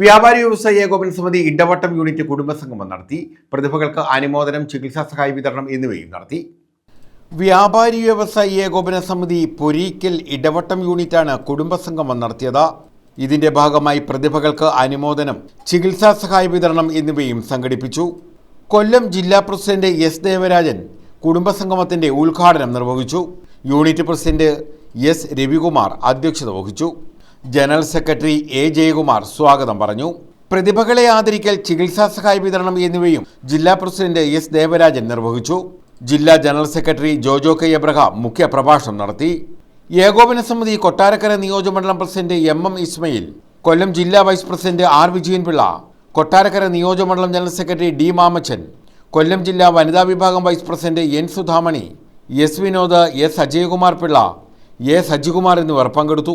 വ്യാപാരി വ്യവസായ ഏകോപന സമിതി ഇടവട്ടം യൂണിറ്റ് കുടുംബസംഗമം നടത്തി പ്രതിഭകൾക്ക് അനുമോദനം ചികിത്സാ സഹായ വിതരണം എന്നിവയും നടത്തി. വ്യാപാരി വ്യവസായി ഏകോപന സമിതി പൊരീക്കൽ ഇടവട്ടം യൂണിറ്റാണ് കുടുംബസംഗമം നടത്തിയത്. ഇതിന്റെ ഭാഗമായി പ്രതിഭകൾക്ക് അനുമോദനം ചികിത്സാ സഹായ വിതരണം എന്നിവയും സംഘടിപ്പിച്ചു. കൊല്ലം ജില്ലാ പ്രസിഡന്റ് എസ് ദേവരാജൻ കുടുംബസംഗമത്തിന്റെ ഉദ്ഘാടനം നിർവഹിച്ചു. യൂണിറ്റ് പ്രസിഡന്റ് എസ് രവികുമാർ അധ്യക്ഷത വഹിച്ചു. ജനറൽ സെക്രട്ടറി എ ജയകുമാർ സ്വാഗതം പറഞ്ഞു. പ്രതിഭകളെ ആദരിക്കൽ ചികിത്സാ സഹായ വിതരണം എന്നിവയും ജില്ലാ പ്രസിഡന്റ് എസ് ദേവരാജൻ നിർവഹിച്ചു. ജില്ലാ general secretary Jojo K Abraham മുഖ്യ പ്രഭാഷണം നടത്തി. ഏകോപന സമിതി കൊട്ടാരക്കര നിയോജകമണ്ഡലം president M M Ismail Kollam ജില്ലാ vice president R Vijayan Pillai Kottarakkara നിയോജകമണ്ഡലം general secretary D Mamachan Kollam ജില്ലാ വനിതാ വിഭാഗം vice president N Sudhamani S Vinod S Ajayakumar Pillai A Sajikumar എന്നിവർ പങ്കെടുത്തു.